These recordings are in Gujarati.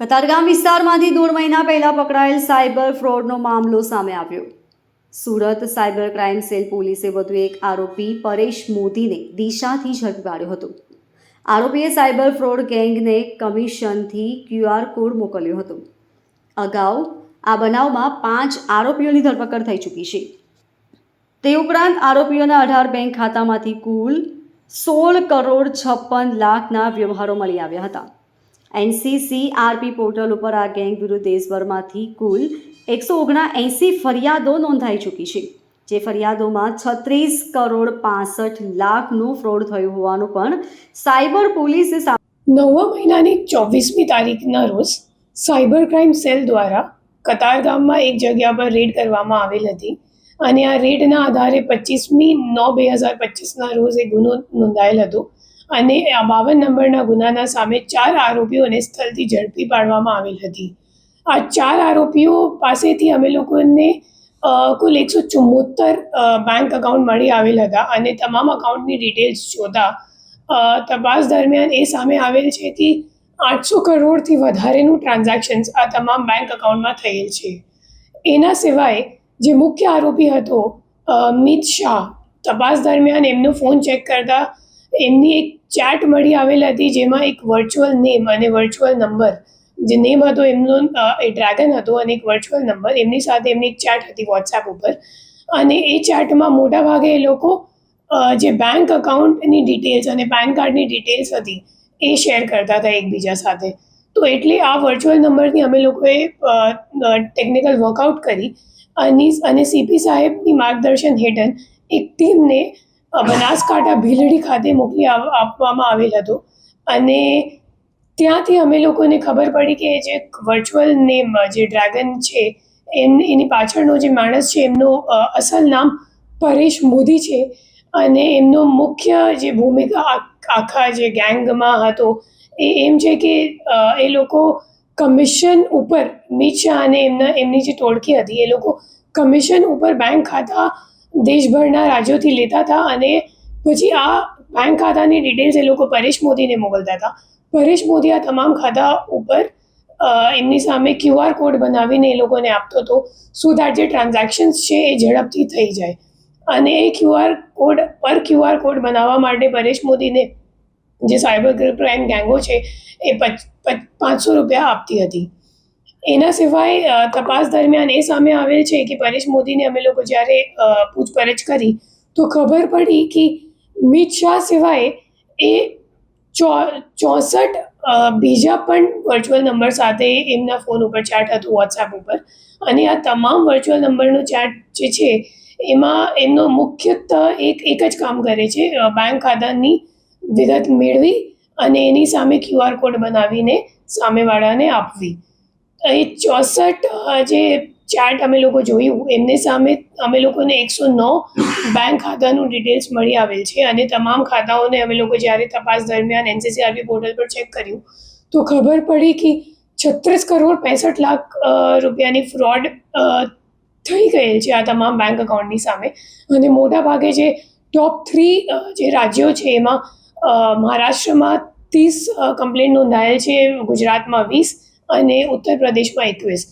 કતારગામ વિસ્તારમાંથી દોઢ મહિના પહેલા પકડાયેલ સાયબર ફ્રોડનો મામલો સામે આવ્યો. સુરત સાયબર ક્રાઇમ સેલ પોલીસે વધુ એક આરોપી પરેશ મોદીને દિશાથી ઝડપી પાડ્યો હતો. આરોપીએ સાયબર ફ્રોડ ગેંગને કમિશનથી ક્યુઆર કોડ મોકલ્યો હતો. અગાઉ આ બનાવમાં પાંચ આરોપીઓની ધરપકડ થઈ ચૂકી છે. તે ઉપરાંત આરોપીઓના અઢાર બેંક ખાતામાંથી કુલ સોળ કરોડ છપ્પન લાખના વ્યવહારો મળી આવ્યા હતા. એનસીસી આરપી પોર્ટલ ઉપર આ ગેંગ વિરુદ્ધ દેશભરમાંથી કુલ એકસો ઓગણએંસી ફરિયાદો નોંધાઈ ચૂકી છે. જે ફરિયાદોમાં છત્રીસ કરોડ પાસઠ લાખનું ફ્રોડ થયું હોવાનું પણ સાયબર પોલીસે નવમા મહિનાની ચોવીસમી તારીખના રોજ સાયબર ક્રાઇમ સેલ દ્વારા કતારગામમાં એક જગ્યા પર રેડ કરવામાં આવેલ હતી અને આ રેડના આધારે પચીસમી નવ બે હજાર પચીસના રોજ એ ગુનો નોંધાયેલ હતો. અને આ બાવન નંબરના ગુનાના સામે ચાર આરોપીઓને સ્થળથી ઝડપી પાડવામાં આવેલ હતી. આ ચાર આરોપીઓ પાસેથી અમે લોકોને કુલ એકસો ચુમ્મોતર બેંક અકાઉન્ટ મળી આવેલ હતા અને તમામ અકાઉન્ટની ડિટેલ્સ જોતા તપાસ દરમિયાન એ સામે આવેલ છે કે આઠસો કરોડથી વધારેનું ટ્રાન્ઝેક્શન્સ આ તમામ બેંક અકાઉન્ટમાં થયેલ છે. એના સિવાય જે મુખ્ય આરોપી હતો મિત શાહ, તપાસ દરમિયાન એમનો ફોન ચેક કરતા એમની એક ચેટ મળી આવેલ હતી જેમાં એક વર્ચ્યુઅલ નેમ અને વર્ચ્યુઅલ નંબર જે નેમ હતો એમનો એ ડ્રેગન હતો અને એક વર્ચ્યુઅલ નંબર એમની સાથે એમની એક ચેટ હતી વોટ્સએપ ઉપર. અને એ ચેટમાં મોટા ભાગે એ લોકો જે બેંક અકાઉન્ટની ડિટેલ્સ અને પેન કાર્ડની ડિટેલ્સ હતી, એ શેર કરતા હતા એકબીજા સાથે. તો એટલે આ વર્ચ્યુઅલ નંબરની અમે લોકોએ ટેકનિકલ વર્કઆઉટ કરી. અને અને સીપી સાહેબની માર્ગદર્શન હેઠળ એક ટીમને બનાસકાંઠા ભીલડી ખાતે મોકલી આપવામાં આવેલ હતો. અને ત્યાંથી અમે લોકોને ખબર પડી કે જે વર્ચ્યુઅલ નેમ જે ડ્રેગન છે, એમ, એની પાછળનો જે માણસ છે, એમનું અસલ નામ પરેશ મોદી છે. અને એમનો મુખ્ય જે ભૂમિકા આખા જે ગેંગમાં હતો, એ એમ છે કે એ લોકો કમિશન ઉપર મિત અને એમના, એમની જે ટોળકી હતી, એ લોકો કમિશન ઉપર બેંક ખાતા દેશભરના રાજ્યોથી લેતા હતા અને પછી આ બેંક ખાતાની ડિટેલ્સ એ લોકો પરેશ મોદીને મોકલતા હતા. પરેશ મોદી આ તમામ ખાતા ઉપર એમની સામે ક્યુઆર કોડ બનાવીને એ લોકોને આપતો હતો સો દેટ જે ટ્રાન્ઝેક્શન્સ છે એ ઝડપથી થઈ જાય. અને એ ક્યુઆર કોડ પર ક્યુઆર કોડ બનાવવા માટે પરેશ મોદીને જે સાયબર ક્રાઇમ ગેંગો છે એ પચ, પચ- પાંચસો રૂપિયા આપતી હતી. એના સિવાય તપાસ દરમિયાન એ સામે આવે છે કે પરેશ મોદીને અમે લોકો જ્યારે પૂછપરછ કરી, તો ખબર પડી કે મિત શાહ સિવાય એ ચોસઠ બીજા પણ વર્ચ્યુઅલ નંબર સાથે એમના ફોન ઉપર ચેટ હતું વોટ્સએપ ઉપર. અને આ તમામ વર્ચ્યુઅલ નંબરનો ચેટ જે છે, એમાં એમનો મુખ્યત્વ એક એક જ કામ કરે છે બેંક ખાતાની વિગત મેળવી અને એની સામે ક્યુઆર કોડ બનાવીને સામેવાળાને આપવી. એ ચોસઠ જે ચાર્ટ અમે લોકો જોયું, એમની સામે અમે લોકોને એકસો નવ બેંક ખાતાનું ડિટેલ્સ મળી આવેલ છે અને તમામ ખાતાઓને અમે લોકો જ્યારે તપાસ દરમિયાન એનસીસીઆરબી પોર્ટલ પર ચેક કર્યું, તો ખબર પડી કે છત્રીસ કરોડ પેસઠ લાખ રૂપિયાની ફ્રોડ થઈ ગયેલ છે આ તમામ બેંક અકાઉન્ટની સામે. અને મોટા ભાગે જે ટોપ થ્રી જે રાજ્યો છે એમાં મહારાષ્ટ્રમાં ત્રીસ કમ્પ્લેન નોંધાયેલ છે, ગુજરાતમાં વીસ અને ઉત્તર પ્રદેશમાં એકવીસ.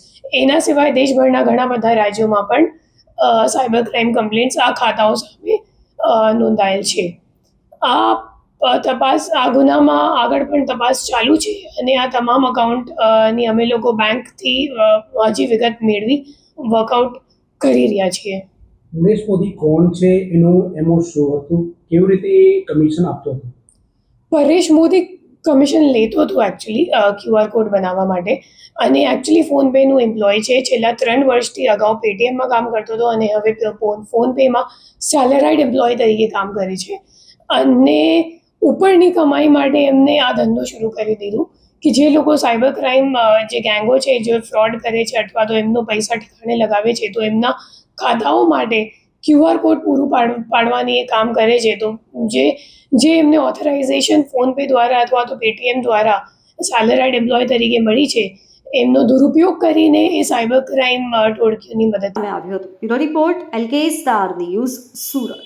એના સિવાય દેશભરના ઘણા બધા રાજ્યોમાં પણ સાયબર ક્રાઇમ કમ્પ્લેન્ટ્સ આ ખાતાઓ સામે નોંધાયેલ છે. આ તપાસ આ ગુનામાં આગળ પણ તપાસ ચાલુ છે અને આ તમામ અકાઉન્ટની અમે લોકો બેંકથી હજી વિગત મેળવી વર્કઆઉટ કરી રહ્યા છીએ. ઉમેશ મોદી કોણ છે? એનું એમો શું હતું? કેવી રીતે કમિશન આપતો હતો? પરેશ મોદી કમિશન લેતો હતો એકચ્યુઅલી ક્યુઆર કોડ બનાવવા માટે. અને એકચ્યુઅલી ફોનપેનું એમ્પ્લોય છે, છેલ્લા ત્રણ વર્ષથી અગાઉ પેટીએમમાં કામ કરતો હતો અને હવે ફોનપેમાં સેલેરાઇડ એમ્પ્લોય તરીકે કામ કરે છે. અને ઉપરની કમાઈ માટે એમને આ ધંધો શરૂ કરી દીધું કે જે લોકો સાયબર ક્રાઇમ જે ગેંગો છે, જે ફ્રોડ કરે છે, અથવા તો એમનો પૈસા ઠેકાણે લગાવે છે, તો એમના ખાતાઓ માટે ક્યુઆર કોડ પૂરું પાડ, પાડવાની એ કામ કરે છે તો જે જે એમને ઓથોરાઇઝેશન ફોનપે દ્વારા અથવા તો પેટીએમ દ્વારા સેલરાઇડ એમ્પ્લોય તરીકે મળી છે, એમનો દુરુપયોગ કરીને એ સાયબર ક્રાઇમ ટોળકીઓની મદદ આવ્યો હતો. Bureau report LK star news Surat.